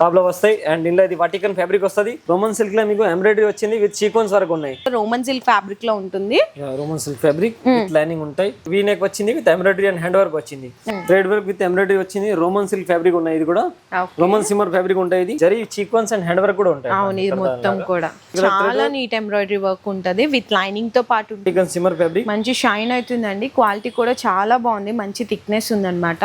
టాప్లో వస్తాయి. అండ్ ఇందులో ఇది వటికన్ ఫ్యాబ్రిక్ వస్తుంది. రోమన్ సిల్క్లో మీకు ఎంబ్రాయిడరీ వచ్చింది విత్ సీక్వెన్స్ వరకు ఉన్నాయి. రోమన్ సిల్క్ ఫ్యాబ్రిక్లో ఉంటుంది. Roman silk fabric with lining ఉంటాయి. వీ నెక్ వచ్చింది with embroidery and hand work వచ్చింది. థ్రెడ్ వర్క్ విత్ ఎంబ్రాయిడరీ వచ్చింది. రోమన్ సిల్క్ ఫ్యాబ్రిక్ ఉన్నాయి ఇది కూడా. రోమన్ సిమ్మర్ ఫ్యాబ్రిక్ ఉంటాయి ఇది. Zari sequence and hand work కూడా ఉంటాయి. అవును ఇది మొత్తం కూడా. చాలా నీట్ ఎంబ్రాయిడరీ వర్క్ ఉంటది. విత్ లైనింగ్తో పాటు సిమ్మర్ ఫ్యాబ్రిక్ మంచి షైన్ అవుతుందండి. క్వాలిటీ కూడా చాలా బాగుంది. మంచి థిక్నెస్ ఉందన్నమాట.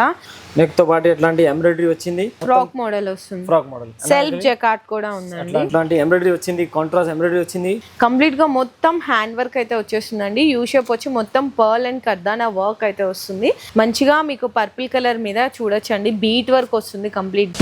నెక్తో పాటు ఎట్లాంటి ఎంబ్రాయిడరీ వచ్చింది? ఫ్రాక్ మోడల్ వస్తుంది. ఫ్రాక్ మోడల్ సెల్ఫ్ జకాట్ కూడా ఉందండి. అట్లాంటి ఎంబ్రాయిడరీ వచ్చింది కాంట్రాస్ట్ ఎంబ్రాయిడరీ వచ్చింది. కంప్లీట్గా మొత్తం హ్యాండ్ వర్క్ అయితే వచ్చేస్తుందండి. యూ షేప్ వచ్చి మొత్తం పర్ల్ అండ్ కర్దానా వర్క్ అయితే వస్తుంది. మంచిగా మీకు పర్పుల్ కలర్ మీద చూడొచ్చండి. బీట్ వర్క్ వస్తుంది complete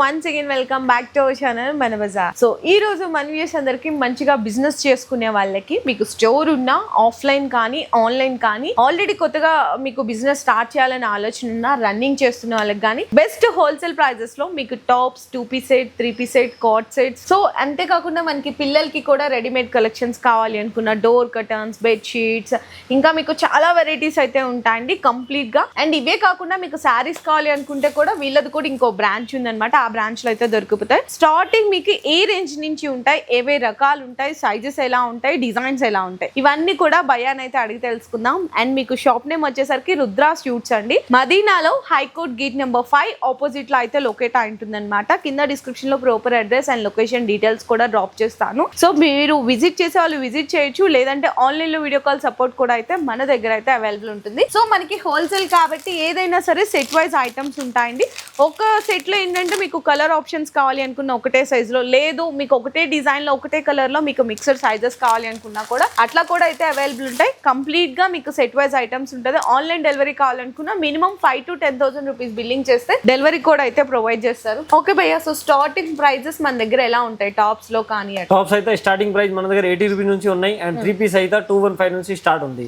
once again welcome back to our channel Mana Bazaar so ఈ రోజు మన వ్యూస్ అందరికి మంచిగా బిజినెస్ చేసుకునే వాళ్ళకి మీకు స్టోర్ ఉన్నా ఆఫ్లైన్ కానీ ఆన్లైన్ కానీ ఆల్రెడీ కొత్తగా మీకు బిజినెస్ స్టార్ట్ చేయాలనే ఆలోచన ఉన్నా రన్నింగ్ చేస్తున్న వాళ్ళకి కానీ బెస్ట్ హోల్సేల్ ప్రైజెస్లో మీకు tops two piece set three piece set cot sets so అంతేకాకుండా మనకి పిల్లలకి కూడా రెడీమేడ్ కలెక్షన్స్ కావాలి అనుకున్న డోర్ కటన్స్ బెడ్ షీట్స్ ఇంకా మీకు చాలా వెరైటీస్ అయితే ఉంటాయండి కంప్లీట్గా. అండ్ ఇవే కాకుండా మీకు శారీస్ కావాలి అనుకుంటే కూడా వీళ్ళది కూడా ఇంకో బ్రాంచ్ ఉందన్నమాట. ఆ బ్రాంచ్లో అయితే దొరుకుతాయి. స్టార్టింగ్ మీకు ఏ రేంజ్ నుంచి ఉంటాయి ఏవే రకాలు ఉంటాయి సైజెస్ ఎలా ఉంటాయి డిజైన్స్ ఎలా ఉంటాయి ఇవన్నీ కూడా భయాన్ అయితే అడిగి తెలుసుకుందాం. అండ్ మీకు షాప్ నేమ్ వచ్చేసరికి రుద్రా స్యూట్స్ అండి. మదీనాలో high court gate number five ఆపోజిట్లో అయితే లొకేట్ అయి ఉంటుంది కింద డిస్క్రిప్షన్లో proper address and location details కూడా డ్రాప్ చేస్తాను. సో మీరు విజిట్ చేసే వాళ్ళు విజిట్ చేయొచ్చు. లేదంటే ఆన్లైన్లో వీడియో కాల్ సపోర్ట్ కూడా అయితే మన దగ్గర అయితే అవైలబుల్ ఉంటుంది. సో మనకి హోల్సేల్ కాబట్టి ఏదైనా సరే సెట్ వైజ్ ఐటమ్స్ ఉంటాయండి. ఒక సెట్లో ఏంటంటే మీకు కలర్ ఆప్షన్స్ కావాలి అనుకున్న ఒకటే సైజ్లో. లేదు మీకు ఒకటే డిజైన్లో ఒకటే కలర్లో మీకు మిక్సర్ సైజెస్ కావాలి అనుకున్నా కూడా అట్లా కూడా అయితే అవైలబుల్ ఉంటాయి. కంప్లీట్గా మీకు సెట్ వైజ్ ఐటమ్స్ ఉంటుంది. ఆన్లైన్ డెలివరీ కావాలనుకున్నా minimum five to ten thousand rupees billing చేస్తే డెలివరీ కూడా అయితే ప్రొవైడ్ చేస్తారు. ఓకే భయ్యా సో స్టార్టింగ్ ప్రైజెస్ మన దగ్గర ఎలా ఉంటాయి? టాప్స్లో కానీ టాప్స్ అయితే స్టార్టింగ్ ప్రైస్ మన దగ్గర ఎయిటీ రూపీస్ నుంచి ఉన్నాయి అండ్ త్రీ పీస్ అయితే టూ వన్ ఫైవ్ నుంచి స్టార్ట్ ఉంది.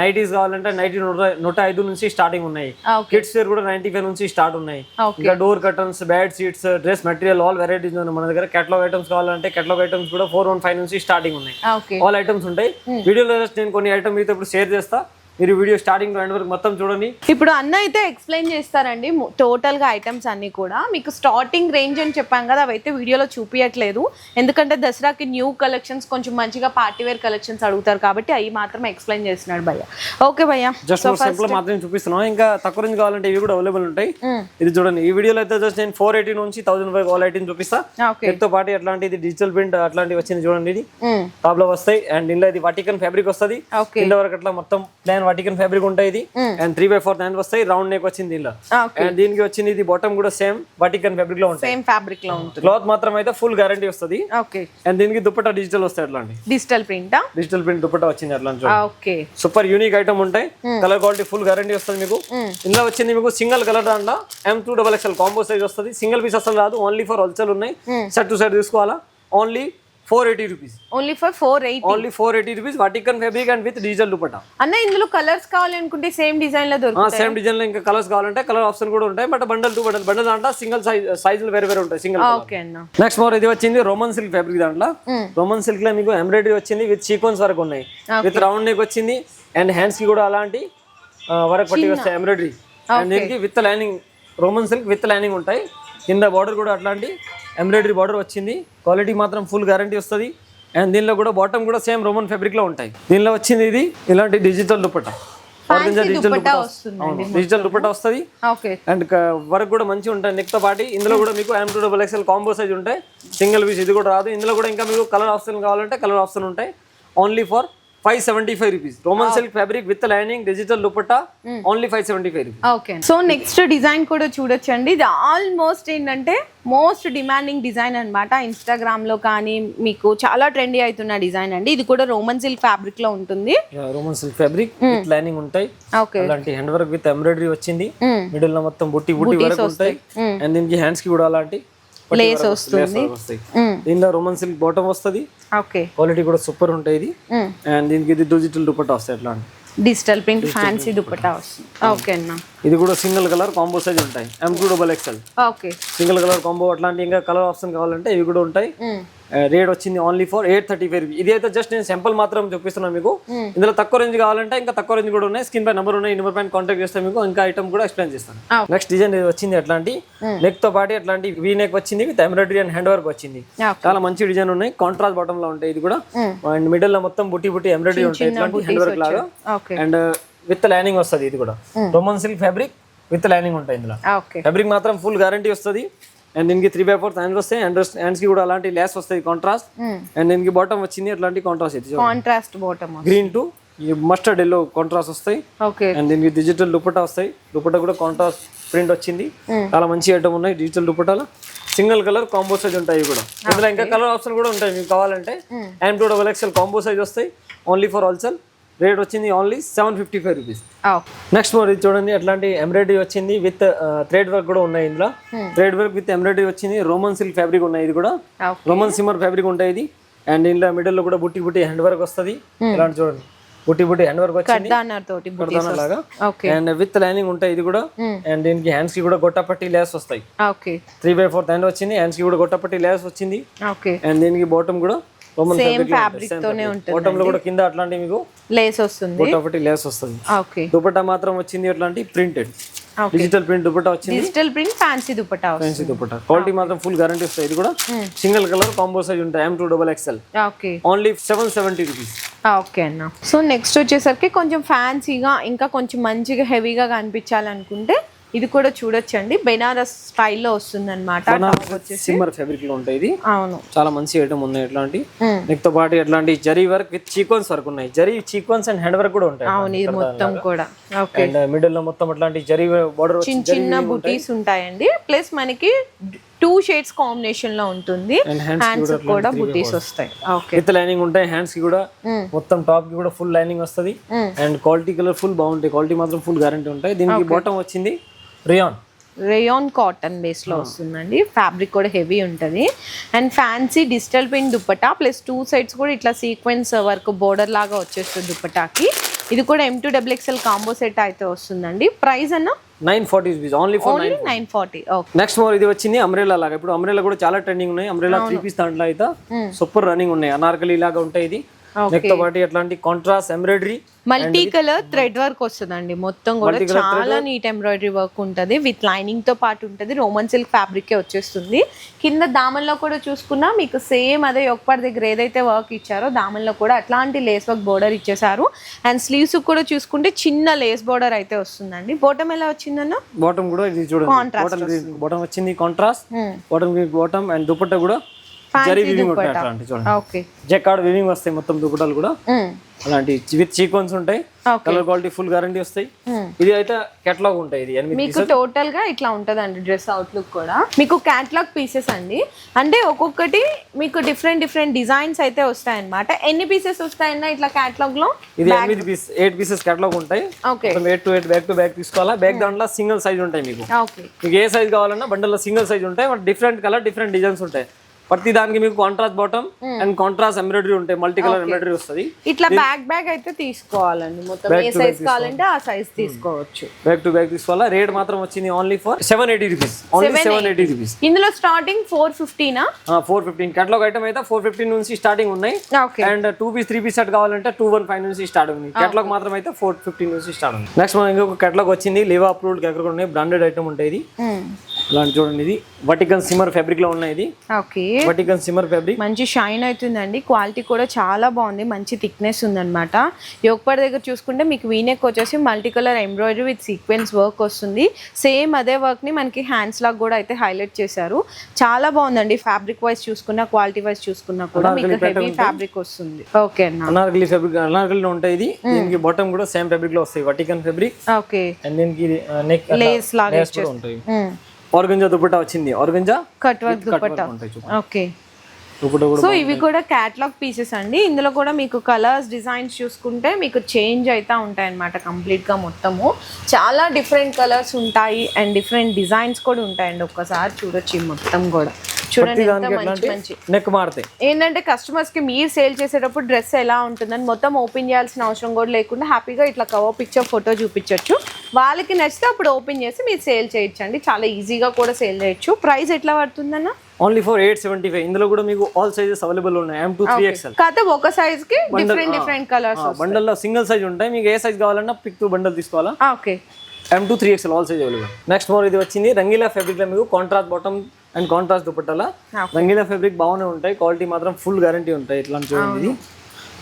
నైటీస్ కావాలంటే నైటీ నూట ఐదు నుంచి స్టార్టింగ్ ఉన్నాయి. కిడ్స్ వేర్ కూడా నైన్టీ ఫైవ్ నుంచి స్టార్ట్ ఉన్నాయి. ఇంకా door curtains bed sheets dress material all varieties ఉన్నాయి. మన దగ్గర కేటలాగ్ ఐటమ్స్ కావాలంటే కేటలాగ్ ఐటమ్స్ కూడా ఫోర్ వన్ ఫైవ్ నుంచి స్టార్టింగ్ ఉన్నాయి. ఆల్ ఐటమ్స్ ఉంటాయి. వీడియోలో just నేను కొన్ని ఐటమ్ మీతో ఇప్పుడు షేర్ చేస్తా. మీరు వీడియో స్టార్టింగ్ ఎండ్ వరకు మొత్తం చూడండి. ఇప్పుడు అన్న అయితే ఎక్స్ప్లెయిన్ చేస్తారండి టోటల్గా ఐటమ్స్ అన్ని కూడా. మీకు స్టార్టింగ్ రేంజ్ అని చెప్పాం కదా అవైతే వీడియోలో చూపించట్లేదు ఎందుకంటే దసరాకి న్యూ కలెక్షన్స్ కొంచెం మంచిగా పార్టీ వేర్ కలెక్షన్స్ అడుగుతారు కాబట్టి అవి మాత్రమే ఎక్స్ప్లెయిన్ చేస్తున్నాడు భయ్య. ఓకే భయ్య. జస్ట్ సింపుల్ మాత్రమే చూపిస్తున్నాం. ఇంకా తక్కువ రేంజ్ కావాలంటే ఇవి కూడా అవైలబుల్ ఉంటాయి. ఇది చూడండి. ఈ వీడియోలో అయితే జస్ట్ నేను ఫోర్ ఎయిటీ నుంచి థౌసండ్ వరకు ఆల్ ఐటమ్ చూపిస్తా. వీటితో పాటు అట్లాంటి ఇది డిజిటల్ ప్రింట్ అట్లాంటివి వచ్చింది చూడండి ఇది. టాప్లో వస్తాయి. అండ్ ఇందులో ఇది వటికన్ ఫ్యాబ్రిక్ వస్తుంది. కింద వరకు అట్లా మొత్తం ప్లాన్ వటికన్ ఫ్యాబ్రిక్ ఉంటాయి ఇది. And three by four hand వస్తాయి. రౌండ్ నెక్ వచ్చింది దీనిలో. అండ్ దీనికి వచ్చింది ఇది బాటమ్ కూడా సేమ్ వటికన్ ఫ్యాబ్రిక్లో ఉంటాయి. సేమ్ ఫ్యాబ్రిక్లో ఉంటుంది. క్లాత్ మాత్రం అయితే ఫుల్ గ్యారంటీ వస్తుంది. ఓకే అండ్ దీనికి దుప్పట్టా డిజిటల్ వస్తాయి అట్లాంటి. డిజిటల్ ప్రింటా డిజిటల్ ప్రింట్ దుప్పట్టా వచ్చింది అట్లా ఓకే సూపర్ యూనిక్ ఐటమ్ ఉంటాయి. కలర్ క్వాలిటీ ఫుల్ గ్యారంటీ వస్తుంది మీకు. ఇందులో వచ్చింది మీకు సింగిల్ కలర్ దాంట్లో M to double XL combo size వస్తుంది. సింగిల్ పీస్ అసలు రాదు. ఓన్లీ ఫర్ హోల్సేల్ ఉన్నాయి. సెట్ టు సెట్ తీసుకోవాలా? Only four eighty rupees. Only for four eight only four eighty rupees Vatican fabric and with digital dupatta అన్న ఇందులో colours కావాలి అనుకుంటే same డిజైన్లో దొరుకుతాయి? సేమ్ డిజైన్లో ఇంకా కలర్స్ కావాలంటే కలర్ ఆప్షన్ కూడా ఉంటాయి but bundle to bundle bundle దాంట్లో సింగిల్ సైజ్ సైజులు వేరే వేరే ఉంటాయి సింగిల్ ఓకే అన్న. నెక్స్ట్ మోర్ ఇది వచ్చింది రోమన్ సిల్క్ ఫ్యాబ్రిక్ దాంట్లో. రోమన్ సిల్క్లో మీకు ఎంబ్రాయిడరీ వచ్చింది విత్ సీక్వెన్స్ వరకు ఉన్నాయి. విత్ రౌండ్ నెక్ వచ్చింది అండ్ హ్యాండ్స్కి కూడా అలాంటి వరకు పట్టి వస్తాయి ఎంబ్రాయిడరీ అండ్ దీనికి with lining Roman silk with lining ఉంటాయి. కింద బార్డర్ కూడా అట్లాంటి ఎంబ్రాయిడరీ బార్డర్ వచ్చింది. క్వాలిటీ మాత్రం ఫుల్ గ్యారంటీ వస్తుంది. అండ్ దీనిలో కూడా బాటమ్ కూడా సేమ్ రోమన్ ఫ్యాబ్రిక్లో ఉంటాయి. దీనిలో వచ్చింది ఇది. ఇలాంటి digital dupatta digital digital dupatta వస్తుంది అండ్ వర్క్ కూడా మంచిగా ఉంటాయి. నెక్తో పాటు ఇందులో కూడా మీకు M to double XL combo size ఉంటాయి. సింగిల్ పీస్ ఇది కూడా రాదు. ఇందులో కూడా ఇంకా మీకు కలర్ ఆప్షన్ కావాలంటే కలర్ ఆప్షన్ ఉంటాయి. Only for five seventy five rupees Roman silk fabric with lining digital dupatta only five seventy five rupees okay so next design కూడా చూడొచ్చండి. ఇది ఆల్మోస్ట్ ఏంటంటే మోస్ట్ డిమాండింగ్ డిజైన్ అనమాట ఇన్స్టాగ్రామ్లో కానీ మీకు చాలా ట్రెండీ అవుతున్న డిజైన్ అండి. ఇది కూడా రోమన్ సిల్క్ ఫ్యాబ్రిక్లో ఉంటుంది. Roman silk fabric with lining ఉంటాయి. ఓకే అలాంటి హ్యాండ్ వర్క్ విత్ ఎంబ్రాయిడరీ వచ్చింది. మిడిల్లో మొత్తం బుట్టి బుట్టి వరకు ఉంటాయి. అండ్ దీనికి హ్యాండ్స్కి కూడా అలాంటి లేస్ వస్తుంది. దీనిలో రోమన్ సిల్క్ బాటమ్ వస్తుంది. ఓకే. క్వాలిటీ కూడా సూపర్ ఉంటాయి ఇది. అండ్ దీనికి ఇది డిజిటల్ దుపట్టా వస్తాయి అట్లా. డిజిటల్ ప్రింట్ ఫ్యాన్సీ దుపట్టా వస్తుంది. ఓకే అన్న. ఇది కూడా సింగిల్ కలర్ కాంబో సైజ్ ఉంటాయి. M to double XL okay. Single colour combo అట్లాంటి ఇంకా కలర్ ఆప్షన్ కావాలంటే ఇవి కూడా ఉంటాయి. రేట్ వచ్చింది only for eight thirty five ఇది అయితే జస్ట్ నేను సింపుల్ మాత్రం చూపిస్తున్నాను మీకు. ఇందులో తక్కువ రేంజ్ కావాలంటే ఇంకా తక్కువ రేంజ్ కూడా ఉన్నాయి. స్క్రీన్ పై నెంబర్ ఉన్నాయి నెంబర్ పైన కాంటాక్ట్ చేస్తే మీకు ఇంకా ఐటమ్ కూడా ఎక్స్ప్లెయిన్ చేస్తాను. Ah. నెక్స్ట్ డిజైన్ వచ్చింది ఎట్లాంటి నెక్తో పాటు ఎట్లాంటి వీ నెక్ వచ్చింది with embroidery and hand work వచ్చింది. చాలా మంచి డిజైన్ ఉన్నాయి. కాంట్రాస్ట్ బాటమ్లో ఉంటాయి ఇది కూడా. అండ్ మిడిల్లో మొత్తం బుట్టి బుట్టి ఎంబ్రాయిడరీ ఉంటాయి. ఇట్లాంటి హ్యాండ్ వర్క్ లాగా. అండ్ విత్ లైనింగ్ వస్తుంది ఇది కూడా. Roman silk fabric with lining ఉంటాయి ఇందులో. ఫ్యాబ్రిక్ మాత్రం ఫుల్ గ్యారంటీ వస్తుంది. అండ్ దీనికి త్రీ బై ఫోర్త్ హ్యాండ్స్ వస్తాయి. అండ్ హ్యాండ్స్కి కూడా అలాంటి ల్యాస్ వస్తాయి కాంట్రాస్ట్ అండ్ దీనికి బాటమ్ వచ్చింది. అట్లాంటి కాంట్రాస్ట్ ఇది. Contrast bottom green to mustard yellow contrast వస్తాయి. ఓకే అండ్ దీనికి డిజిటల్ దుపట్టా వస్తాయి. దుపట్టా కూడా కాంట్రాస్ట్ ప్రింట్ వచ్చింది. చాలా మంచి ఐటమ్ ఉన్నాయి డిజిటల్ దుపట్టాలు సింగిల్ కలర్ కాంబో సైజ్ ఉంటాయి కూడా. ఇందులో ఇంకా కలర్ ఆప్షన్ కూడా ఉంటాయి. మీకు కావాలంటే and to double XL combo size వస్తాయి. ఓన్లీ ఫర్ హోల్సేల్ రేట్ వచ్చింది only seven fifty five rupees. Next more ఇది చూడండి అట్లాంటి ఎంబ్రాయిడరీ వచ్చింది విత్ థ్రెడ్ వర్క్ కూడా ఉన్నాయి ఇందులో. థ్రెడ్ వర్క్ విత్ ఎంబ్రాయిడరీ వచ్చింది రోమన్ సిల్క్ ఫ్యాబ్రిక్ ఉన్నాయి ఇది కూడా. రోమన్ సిమ్మర్ ఫ్యాబ్రిక్ ఉంటాయి ఇది. అండ్ ఇందులో మిడిల్లో కూడా బుట్టి బుట్టి హ్యాండ్ వర్క్ వస్తుంది. ఇలాంటి చూడండి బుట్టి బుట్టి హ్యాండ్ వర్క్ వచ్చింది. లాగా. అండ్ విత్ లైనింగ్ ఉంటాయి ఇది కూడా. అండ్ దీనికి హ్యాండ్స్కి కూడా గొట్టపట్టి లేస్ వస్తాయి. Okay. Three by fourth hand వచ్చింది హ్యాండ్స్కి కూడా గొట్టపట్టి లేస్ వచ్చింది. అండ్ దీనికి బాటమ్ కూడా. సేమ్ ఫ్యాబ్రిక్ తోనే ఉంటుంది బాటమ్లో కూడా కింద అట్లాంటి మీకు లేస్ వస్తుంది. గొట్టపట్టి లేస్ వస్తుంది. ఓకే దుపట్టా మాత్రం వచ్చింది అట్లాంటి ప్రింటెడ్ డిజిటల్ ప్రింట్ దుపట్టా వచ్చింది? డిజిటల్ ప్రింట్ ఫ్యాన్సీ దుపట్టా వస్తుంది. ఫ్యాన్సీ దుపట్టా క్వాలిటీ మాత్రం ఫుల్ గ్యారంటీ వస్తాయి. ఇది కూడా సింగిల్ కలర్ కాంబో సైజ్ ఉంటాయి. M to double XL okay only seven seventy rupees okay అన్న. సో నెక్స్ట్ వచ్చేసరికి కొంచెం ఫ్యాన్సీగా ఇంకా కొంచెం మంచిగా హెవీగా కనిపించాలనుకుంటే ఇది కూడా చూడొచ్చండి. బెనారస్ స్టైల్లో వస్తుంది అనమాట సిమ్మర్ ఫ్యాబ్రిక్లో ఉంటాయి ఇది. అవును. చాలా మంచి ఐటమ్ ఉన్నాయి ఇట్లాంటి. Mm. నెక్తో పాటు ఎట్లాంటి జరీ వర్క్ విత్ చీకోన్స్ వర్క్ ఉన్నాయి. జరీ చీకోన్స్ అండ్ హ్యాండ్ వర్క్ కూడా ఉంటాయి అవును ఇది మొత్తం కూడా. ఓకే. అండ్ మిడిల్లో మొత్తం అట్లాంటి జరీ బార్డర్ చిన్న చిన్న బుటీస్ ఉంటాయండి. ప్లస్ మనకి టూ షేడ్స్ కాంబినేషన్లో ఉంటుంది. హ్యాండ్స్ కూడా బుటీస్ వస్తాయి. ఓకే విత్ లైనింగ్ ఉంటాయి హ్యాండ్స్కి కూడా మొత్తం టాప్కి కూడా ఫుల్ లైనింగ్ వస్తది. అండ్ క్వాలిటీ కలర్ ఫుల్ బాగుంటాయి. క్వాలిటీ మాత్రం ఫుల్ గ్యారంటీ ఉంటాయి. దీనికి బాటమ్ వచ్చింది. రియాన్ రేయాన్ కాటన్ బేస్లో వస్తుందండి. ఫ్యాబ్రిక్ కూడా హెవీ ఉంటుంది. And fancy digital print dupatta plus two sides కూడా ఇట్లా సీక్వెన్స్ వర్క్ బోర్డర్ లాగా వచ్చేస్తుంది దుప్పటాకి. ఇది కూడా M to double XL combo set అయితే వస్తుందండి. ప్రైస్ అన్న? Nine forty rupees only for only nine forty okay next more ఇది వచ్చింది అమ్రేలా లాగా. ఇప్పుడు అమ్రేలా కూడా చాలా ట్రెండింగ్ ఉన్నాయి. అమ్రేలా త్రీ పీస్ దాంట్లో అయితే సూపర్ రన్నింగ్ ఉన్నాయి. అనార్కలి లాగా ఉంటాయి ఇది. నెక్తో పాటు ఎట్లాంటి contrast embroidery multi colour thread work వస్తుందండి. మొత్తం కూడా చాలా నీట్ ఎంబ్రాయిడరీ వర్క్ ఉంటుంది. విత్ లైనింగ్తో పాటు ఉంటుంది. రోమన్ సిల్క్ ఫ్యాబ్రిక్ వచ్చేస్తుంది. కింద దామన్లో కూడా చూసుకున్నా మీకు సేమ్ అదే ఒక్కటి దగ్గర ఏదైతే వర్క్ ఇచ్చారో దామన్లో కూడా అట్లాంటి లేస్ వర్క్ బోర్డర్ ఇచ్చేసారు అండ్ స్లీవ్స్ కూడా చూసుకుంటే చిన్న లేస్ బోర్డర్ అయితే వస్తుందండి. బోటం ఎలా వచ్చిందన్న? బాటమ్ కూడా ఇది చూడండి. బాటమ్ బాటమ్ వచ్చింది contrast bottom bottom and dupatta కూడా జరీ వివింగ్ అట్లాంటి చూడండి. జెకార్డ్ వివింగ్ వస్తాయి మొత్తం దుపట్టాలు కూడా. అలాంటి విత్ సీక్వెన్స్ ఉంటాయి. కలర్ క్వాలిటీ ఫుల్ గ్యారంటీ వస్తాయి. ఇది అయితే కేటలాగ్ ఉంటాయి ఇది. మీకు టోటల్గా ఇట్లా ఉంటదండి డ్రెస్ అవుట్లుక్ కూడా. మీకు క్యాట్లాగ్ పీసెస్ అండి. అంటే ఒక్కొక్కటి మీకు డిఫరెంట్ డిఫరెంట్ డిజైన్స్ అయితే వస్తాయన్నమాట. ఎన్ని పీసెస్ వస్తాయన్న ఇట్లా క్యాట్లాగ్లో? ఇది ఎనిమిది పీస్ ఎయిట్ పీసెస్ కేటలాగ్ ఉంటాయి. Eight to eight back to back తీసుకోవాలా? బ్యాక్ దాంట్లో సింగిల్ సైజ్ ఉంటాయి మీకు. మీకు ఏ సైజ్ కావాలన్నా బండల్లో సింగిల్ సైజ్ ఉంటాయి. డిఫరెంట్ కలర్ డిఫరెంట్ డిజైన్స్ ఉంటాయి. ప్రతి దానికి మీకు contrast bottom and contrast embroidery ఉంటాయి. మల్టీ కలర్ ఎంబ్రాయిడరీ వస్తుంది. ఇట్లా బ్యాక్ బ్యాగ్ అయితే తీసుకోవాలండి. మొత్తం ఏ సైజ్ కావాలంటే ఆ సైజ్ తీసుకోవచ్చు. బ్యాక్ టు బ్యాక్ తీసుకోవాలా? రేట్ మాత్రం వచ్చింది only for seven eighty rupees only seven eighty rupees ఇందులో స్టార్టింగ్ ఫోర్ ఫిఫ్టీనా ఫోర్ ఫిఫ్టీన్ కేటలాగ్ ఐటమ్ అయితే ఫోర్ ఫిఫ్టీన్ నుంచి స్టార్టింగ్ ఉన్నాయి. And two piece three piece set కావాలంటే టూ వన్ ఫైవ్ నుంచి స్టార్ట్ ఉంది. కేటలాగ్ మాత్రం అయితే ఫోర్ ఫిఫ్టీన్ నుంచి స్టార్ట్ ఉంది. నెక్స్ట్ మనం ఇంకొక కేటలాగ్ వచ్చింది. లివా అప్రూవ్డ్ ఎక్కడ ఉన్నాయి. బ్రాండెడ్ ఐటమ్ ఉంటాయి ఇది. అలాంటి చూడండి ఇది. వటికన్ సిమర్ ఫ్యాబ్రిక్లో ఉన్నాయి ఇది. ఓకే వటికన్ సిమర్ ఫ్యాబ్రిక్ మంచి షైన్ అవుతుందండి. క్వాలిటీ కూడా చాలా బాగుంది. మంచి థిక్నెస్ ఉందన్నమాట. యోగపడి దగ్గర చూసుకుంటే మీకు వీనెక్ వచ్చేసి multi colour embroidery with sequins work వస్తుంది. సేమ్ అదే వర్క్ని మనకి హ్యాండ్స్ లాగా కూడా అయితే హైలైట్ చేశారు. చాలా బాగుందండి ఫ్యాబ్రిక్ వైజ్ చూసుకున్నా క్వాలిటీ వైజ్ చూసుకున్నా కూడా మీకు హెవీ ఫ్యాబ్రిక్ వస్తుంది. ఓకే అన్న. అనార్కలి ఫ్యాబ్రిక్ అనార్కలి ఉంటాయి ఇది. దీనికి బాటమ్ కూడా సేమ్ ఫ్యాబ్రిక్లో వస్తాయి. వటికన్ ఫ్యాబ్రిక్ ఓకే అండ్ దీనికి నెక్ లేస్ లాగా లేస్ కూడా ఉంటాయి. ఆర్గంజా దుపట్టా వచ్చింది. Organza cut work dupatta. Okay. So ఇవి కూడా క్యాట్లాగ్ పీసెస్ అండి. ఇందులో కూడా మీకు కలర్స్ డిజైన్స్ చూసుకుంటే మీకు చేంజ్ అవుతా ఉంటాయి అనమాట కంప్లీట్గా మొత్తము. చాలా డిఫరెంట్ కలర్స్ ఉంటాయి అండ్ డిఫరెంట్ డిజైన్స్ కూడా ఉంటాయండి ఒక్కసారి చూడొచ్చు మొత్తం కూడా. చూడండి ఎంత దానికి మంచి ఎట్లాంటి మంచి. నెక్ మారుతాయి. ఏంటంటే customers కి మీరు సేల్ చేసేటప్పుడు డ్రెస్ ఎలా ఉంటుందని మొత్తం ఓపెన్ చేయాల్సిన అవసరం కూడా లేకుండా హ్యాపీగా ఇట్లా కవర్ పిక్చర్ ఫోటో చూపించవచ్చు వాళ్ళకి నచ్చితే అప్పుడు ఓపెన్ చేసి మీరు సేల్ చేయొచ్చండి. చాలా ఈజీగా కూడా సేల్ చేయొచ్చు. ప్రైస్ ఎట్లా పడుతుందన్న? Only for eight seventy five ఇందులో కూడా మీకు ఆల్ సైజెస్ అవైలబుల్ ఉన్నాయి. ఎం టూ త్రీ ఎక్స్ఎల్ కాకపోతే ఒక సైజ్కి డిఫరెంట్ డిఫరెంట్ కలర్స్ బండల్లో సింగిల్ సైజ్ ఉంటాయి. మీకు ఏ సైజ్ కావాలన్నా పిక్ టూ బండల్ తీసుకోవాలా? Okay M to three XL all size available next more ఇది వచ్చింది. రంగీలా ఫ్యాబ్రిక్లో మీకు కాంట్రాస్ట్ బాటమ్ అండ్ కాంట్రాస్ట్ దుపట్టాల. రంగీలా ఫ్యాబ్రిక్ బాగానే ఉంటాయి. క్వాలిటీ మాత్రం ఫుల్ గ్యారంటీ ఉంటాయి. ఇట్లాంటి చూడండి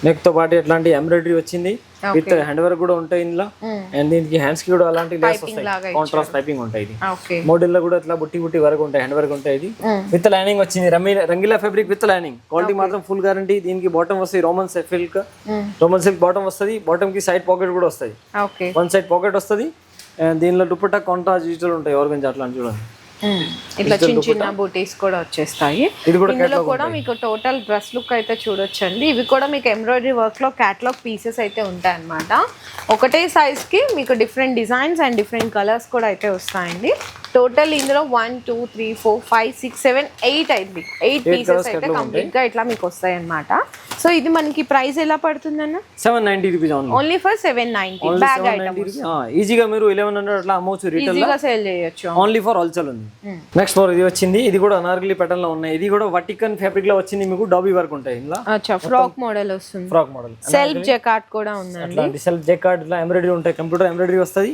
నెక్తో పాటు ఇట్లాంటి ఎంబ్రాయిడరీ వచ్చింది. విత్ హ్యాండ్ వర్క్ కూడా ఉంటాయి ఇందులో. అండ్ దీనికి హ్యాండ్స్కి కూడా అలాంటి లేస్ వస్తాయి. కాంట్రాస్ట్ టైపింగ్ ఉంటాయి ఇది. మోడల్లో కూడా ఇట్లా బుట్టి బుట్టి వరకు ఉంటాయి. హ్యాండ్ వర్క్ ఉంటాయి ఇది. విత్ లైనింగ్ వచ్చింది. Rangeela fabric with lining quality మాత్రం ఫుల్ గ్యారంటీ దీనికి బాటమ్ వస్తుంది Roman silk Roman silk bottom వస్తుంది. బాటమ్కి సైడ్ పాకెట్ కూడా వస్తుంది వన్ సైడ్ పాకెట్ వస్తుంది. అండ్ దీనిలో దుపట్టా కాంట్రాస్ట్ డిజిటల్ ఉంటాయి. ఆర్గంజా అట్లా చూడండి. ఇట్లా చిన్న చిన్న బూటీస్ కూడా వచ్చేస్తాయి. ఇందులో కూడా మీకు టోటల్ డ్రెస్ లుక్ అయితే చూడొచ్చండి. ఇవి కూడా మీకు ఎంబ్రాయిడరీ వర్క్లో క్యాట్లాగ్ పీసెస్ అయితే ఉంటాయి అన్నమాట ఒకటే సైజ్కి మీకు different designs and different colours కూడా అయితే వస్తాయండి. టోటల్ ఇందులో one two three four five six seven eight అయింది. ఎయిట్ పీసెస్ అయితే కంప్లీట్గా ఇట్లా మీకు వస్తాయి అన్నమాట సో ఇది మనకి ప్రైస్ ఎలా పడుతుందన్న? Seven ninety rupees only for seven ninety bag item ఈజీగా మీరు ఎలెవెన్ హండ్రెడ్ అట్లా అమ్మవచ్చు ఈజీగా సేల్ చేయొచ్చు. ఓన్లీ ఫర్ హోల్సేల్ ఉంది. నెక్స్ట్ ఫోర్ ఇది వచ్చింది. ఇది కూడా అనార్గలి ప్యాటర్న్లో ఉన్నాయి. ఇది కూడా వటికన్ ఫ్యాబ్రిక్లో వచ్చింది మీకు డాబీ వర్క్ ఉంటాయి ఇందులో. అచ్చా ఫ్రాక్ మోడల్ వస్తుంది. ఫ్రాక్ మోడల్ సెల్ఫ్ జెకాట్ కూడా ఉందండి. అట్లాంటి సెల్ఫ్ జెకార్డ్ ఎంబ్రాయిడరీ ఉంటాయి. కంప్యూటర్ ఎంబ్రాయిడరీ వస్తుంది.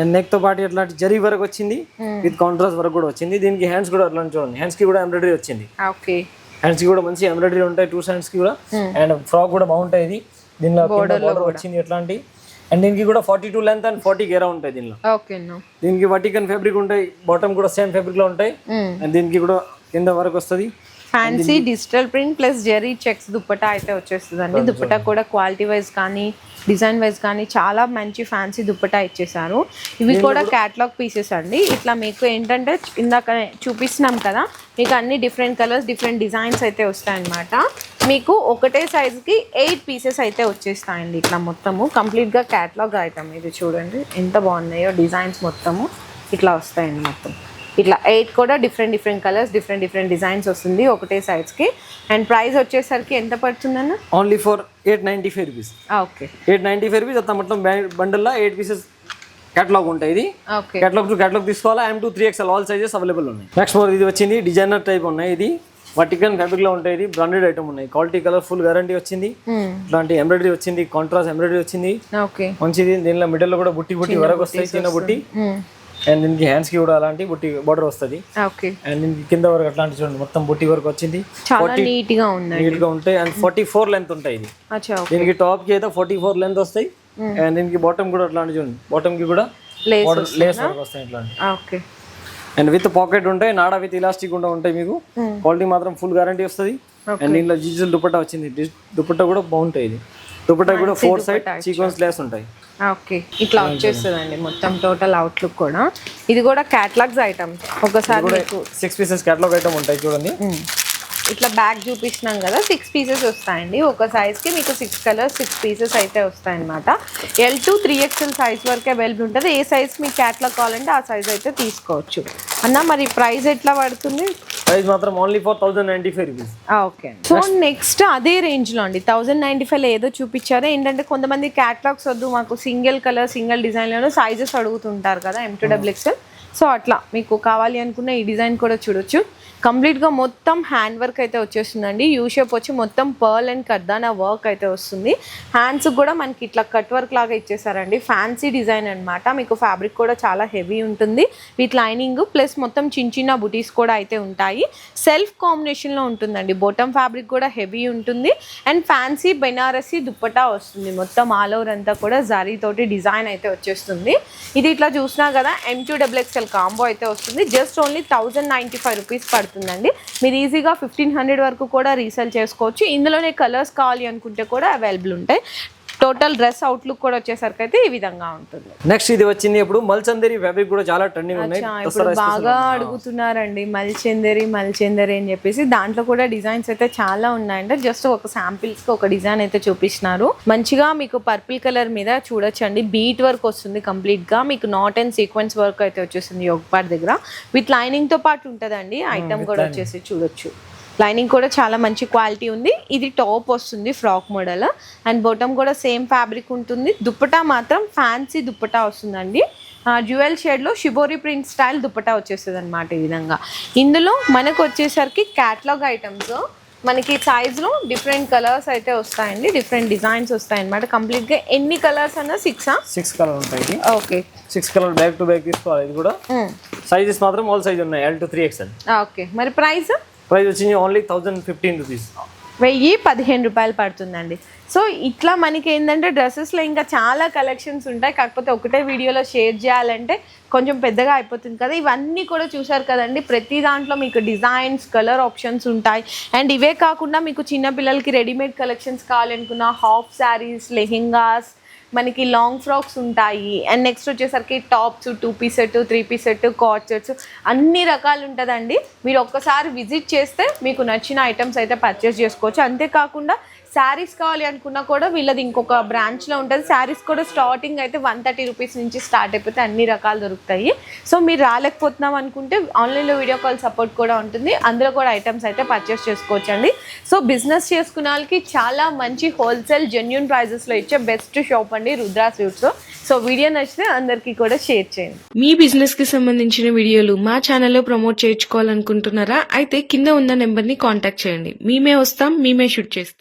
అండ్ నెక్తో పాటు ఇట్లాంటి జరీ వర్క్ వచ్చింది. విత్ కాంట్రాస్ట్ వర్క్ కూడా వచ్చింది. దీనికి హ్యాండ్స్ కూడా అట్లా చూడండి. హ్యాండ్స్కి కూడా ఎంబ్రాయిడరీ వచ్చింది. ఓకే హ్యాండ్స్కి కూడా మంచి ఎంబ్రాయిడరీ ఉంటాయి. టూ హ్యాండ్స్కి కూడా. అండ్ ఫ్రాక్ కూడా బాగుంటాయి ఇది దీనిలో బోర్డర్ వచ్చింది ఎట్లాంటి? అండ్ దీనికి కూడా forty two length and forty గేరా ఉంటాయి దీనిలో. దీనికి వటికన్ ఫ్యాబ్రిక్ ఉంటాయి. బాటమ్ కూడా సేమ్ ఫ్యాబ్రిక్లో ఉంటాయి. అండ్ దీనికి కూడా కింద వరకు వస్తుంది. Fancy digital print plus zari checks dupatta అయితే వచ్చేస్తుందండి. దుప్పటా కూడా క్వాలిటీ వైజ్ కానీ డిజైన్ వైజ్ కానీ చాలా మంచి ఫ్యాన్సీ దుప్పటా ఇచ్చేసారు ఇవి కూడా క్యాట్లాగ్ పీసెస్ అండి. ఇట్లా మీకు ఏంటంటే ఇందాక చూపిస్తున్నాం కదా మీకు అన్ని డిఫరెంట్ కలర్స్ డిఫరెంట్ డిజైన్స్ అయితే వస్తాయన్నమాట. మీకు ఒకటే సైజుకి ఎయిట్ పీసెస్ అయితే వచ్చేస్తాయండి ఇట్లా మొత్తము. కంప్లీట్గా క్యాట్లాగ్ ఐటమ్ ఇది చూడండి. ఎంత బాగున్నాయో డిజైన్స్ మొత్తము ఇట్లా వస్తాయండి మొత్తం ఇట్లా ఎయిట్ కూడా different different colours different different designs వస్తుంది ఒకటే సైజ్కి అండ్ ప్రైస్ వచ్చేసరికి ఎంత పడుతుందన్న only for eight ninety five rupees okay eight ninety five rupees అంతా మొత్తం బండల్లో ఎయిట్ పీసెస్ కేటలాగ్ ఉంటాయి ఇది. ఓకే కేటలాగ్ టు కేటలాగ్ తీసుకోవాలా? M to three XL all sizes available ఉన్నాయి. నెక్స్ట్ మోర్ ఇది వచ్చింది డిజైనర్ టైప్ ఉన్నాయి ఇది. వర్టికల్ ఫ్యాబ్రిక్లో ఉంటాయి ఇది బ్రాండెడ్ ఐటమ్ ఉన్నాయి. క్వాలిటీ కలర్ ఫుల్ గ్యారంటీ వచ్చింది ఇట్లాంటి ఎంబ్రాయిడరీ వచ్చింది కాంట్రాస్ట్ ఎంబ్రాయిడరీ వచ్చింది. ఓకే మంచిది దీనిలో మిడిల్లో కూడా బుట్టి బుట్టి వరకు వస్తాయి చిన్న బుట్టి. అండ్ దీనికి హ్యాండ్స్కి కూడా అలాంటి బుట్టి బార్డర్ వస్తుంది. ఓకే అండ్ దీనికి కింద వరకు అట్లాంటి చూడండి మొత్తం బుట్టి వరకు వచ్చింది. చాలా నీట్గా ఉందండి. నీట్గా ఉంటాయి. అండ్ ఫార్టీ ఫోర్ లెంత్ ఉంటాయి ఇది. దీనికి టాప్కి అయితే ఫార్టీ ఫోర్ లెంత్ వస్తాయి అండ్ దీనికి బాటమ్ కూడా అట్లాంటి చూడండి. బాటమ్కి కూడా లేస్ వర్క్ వస్తాయి ఇట్లాంటి ఓకే అండ్ విత్ పాకెట్ ఉంటాయి నాడా విత్ ఇలాస్టిక్ కూడా ఉంటాయి మీకు. క్వాలిటీ మాత్రం ఫుల్ గ్యారంటీ వస్తుంది. అండ్ దీనిలో డిజిటల్ దుపట్టా వచ్చింది. దుపట్టా కూడా బాగుంటాయి ఇది. దుపట్టా కూడా ఫోర్ సైడ్ సీక్వెన్స్ లేస్ ఉంటాయి. ఓకే. ఇట్లా వచ్చేస్తుందండి మొత్తం టోటల్ అవుట్లుక్ కూడా. ఇది కూడా క్యాట్లాగ్స్ ఐటమ్ ఒకసారి మీకు సిక్స్ పీసెస్ క్యాటలాగ్ ఐటమ్ ఉంటాయి చూడండి. ఇట్లా బ్యాగ్ చూపిస్తున్నాం కదా సిక్స్ పీసెస్ వస్తాయండి. ఒక సైజ్కి మీకు సిక్స్ కలర్స్ సిక్స్ పీసెస్ అయితే వస్తాయన్నమాట. L to three XL size వరకు అవైలబుల్ ఉంటుంది. ఏ సైజ్ మీకు క్యాట్లాగ్ కావాలంటే ఆ సైజ్ అయితే తీసుకోవచ్చు. అన్న మరి ప్రైస్ ఎట్లా పడుతుంది? ప్రైస్ మాత్రం only for thousand ninety five rupees okay. So next అదే రేంజ్లో అండి. థౌజండ్ నైంటీ ఫైవ్ ఏదో చూపించారో. ఏంటంటే కొంతమంది క్యాట్లాగ్స్ వద్దు మాకు సింగిల్ కలర్ సింగిల్ డిజైన్లోనూ సైజెస్ అడుగుతుంటారు కదా M to double XL so అట్లా మీకు కావాలి అనుకున్న ఈ డిజైన్ కూడా చూడొచ్చు. కంప్లీట్గా మొత్తం హ్యాండ్ వర్క్ అయితే వచ్చేస్తుందండి. యూ షేప్ వచ్చి మొత్తం పర్ల్ అండ్ కర్దానా వర్క్ అయితే వస్తుంది. హ్యాండ్స్ కూడా మనకి ఇట్లా కట్ వర్క్ లాగా ఇచ్చేసారండి. ఫ్యాన్సీ డిజైన్ అన్నమాట. మీకు ఫ్యాబ్రిక్ కూడా చాలా హెవీ ఉంటుంది. విత్ లైనింగ్ ప్లస్ మొత్తం చిన్న చిన్న బుటీస్ కూడా అయితే ఉంటాయి. సెల్ఫ్ కాంబినేషన్లో ఉంటుందండి. బొటమ్ ఫ్యాబ్రిక్ కూడా హెవీ ఉంటుంది. అండ్ ఫ్యాన్సీ బెనారసీ దుప్పటా వస్తుంది. మొత్తం ఆల్ ఓవర్ అంతా కూడా జరీ తోటి డిజైన్ అయితే వచ్చేస్తుంది. ఇది ఇట్లా చూసినా కదా ఎం టూ డబుల్ కాంబో అయితే వస్తుంది. Just only thousand ninety five rupees పడుతుంది. పడుతుందండి మీరు ఈజీగా ఫిఫ్టీన్ హండ్రెడ్ వరకు కూడా రీసేల్ చేసుకోవచ్చు. ఇందులోనే కలర్స్ కావాలి అనుకుంటే కూడా అవైలబుల్ ఉంటాయి. టోటల్ డ్రెస్ అవుట్లుక్ కూడా వచ్చేసరికి అయితే ఈ విధంగా ఉంటుంది. నెక్స్ట్ ఇది వచ్చింది ఇప్పుడు మల్చందేరి ఫ్యాబ్రిక్ కూడా చాలా ట్రెండింగ్ ఉన్నాయి. ఇప్పుడు బాగా అడుగుతున్నారండి. మల్చెందరి మల్చెందరి అని చెప్పేసి దాంట్లో కూడా డిజైన్స్ అయితే చాలా ఉన్నాయంటే జస్ట్ ఒక samples కి ఒక డిజైన్ అయితే చూపిస్తున్నారు. మంచిగా మీకు పర్పుల్ కలర్ మీద చూడొచ్చండి. బీట్ వర్క్ వస్తుంది కంప్లీట్గా మీకు నాట్ అండ్ సీక్వెన్స్ వర్క్ అయితే వచ్చేస్తుంది యోగపాట్ దగ్గర. విత్ లైనింగ్తో పాటు ఉంటదండి. ఐటమ్ కూడా వచ్చేసి చూడొచ్చు. లైనింగ్ కూడా చాలా మంచి క్వాలిటీ ఉంది. ఇది టాప్ వస్తుంది ఫ్రాక్ మోడల్ అండ్ బాటమ్ కూడా సేమ్ ఫ్యాబ్రిక్ ఉంటుంది. దుప్పటా మాత్రం ఫ్యాన్సీ దుప్పటా వస్తుందండి. జ్యువెల్ షేడ్లో షిబోరి ప్రింట్ స్టైల్ దుప్పటా వచ్చేస్తుంది అనమాట ఈ విధంగా. ఇందులో మనకు వచ్చేసరికి క్యాట్లాగ్ ఐటమ్స్ మనకి సైజ్లో డిఫరెంట్ కలర్స్ అయితే వస్తాయండి. డిఫరెంట్ డిజైన్స్ వస్తాయి అనమాట కంప్లీట్గా ఎన్ని కలర్స్ అన్న సిక్సా సిక్స్ కలర్ ఉంటాయి. Okay six colour back to back తీసుకోవాలి. ఇది కూడా సైజెస్ మాత్రం ఆల్ సైజ్ ఉన్నాయి. L to three XL okay మరి ప్రైస్ ప్రైస్ వచ్చింది ఓన్లీ థౌజండ్ ఫిఫ్టీన్ రూపీస్. వెయ్యి పదిహేను రూపాయలు పడుతుందండి. సో ఇట్లా మనకి ఏంటంటే డ్రెస్సెస్లో ఇంకా చాలా కలెక్షన్స్ ఉంటాయి. కాకపోతే ఒకటే వీడియోలో షేర్ చేయాలంటే కొంచెం పెద్దగా అయిపోతుంది కదా. ఇవన్నీ కూడా చూసారు కదండి. ప్రతి దాంట్లో మీకు డిజైన్స్ కలర్ ఆప్షన్స్ ఉంటాయి. అండ్ ఇవే కాకుండా మీకు చిన్న పిల్లలకి రెడీమేడ్ కలెక్షన్స్ కావాలనుకున్న హాఫ్ శారీస్ లెహెంగాస్ మనకి లాంగ్ ఫ్రాక్స్ ఉంటాయి. అండ్ నెక్స్ట్ వచ్చేసరికి tops two piece set three piece set coord sets అన్ని రకాలు ఉంటుందండి. మీరు ఒక్కసారి విజిట్ చేస్తే మీకు నచ్చిన ఐటమ్స్ అయితే పర్చేస్ చేసుకోవచ్చు. అంతేకాకుండా శారీస్ కావాలి అనుకున్నా కూడా వీళ్ళది ఇంకొక బ్రాంచ్లో ఉంటుంది. శారీస్ కూడా స్టార్టింగ్ అయితే వన్ థర్టీ రూపీస్ నుంచి స్టార్ట్ అయిపోతే అన్ని రకాలు దొరుకుతాయి. సో మీరు రాలేకపోతున్నాం అనుకుంటే ఆన్లైన్లో వీడియో కాల్ సపోర్ట్ కూడా ఉంటుంది. అందులో కూడా ఐటమ్స్ అయితే పర్చేస్ చేసుకోవచ్చు అండి సో బిజినెస్ చేసుకున్న వాళ్ళకి చాలా మంచి హోల్సేల్ జెన్యున్ ప్రైజెస్లో ఇచ్చే బెస్ట్ షాప్ అండి రుద్రా స్వీట్స్ సో వీడియో నచ్చితే అందరికీ కూడా షేర్ చేయండి. మీ బిజినెస్కి సంబంధించిన వీడియోలు మా ఛానల్లో ప్రమోట్ చేయించుకోవాలనుకుంటున్నారా? అయితే కింద ఉన్న నెంబర్ని కాంటాక్ట్ చేయండి. మేమే వస్తాం మేమే షూట్ చేస్తాం.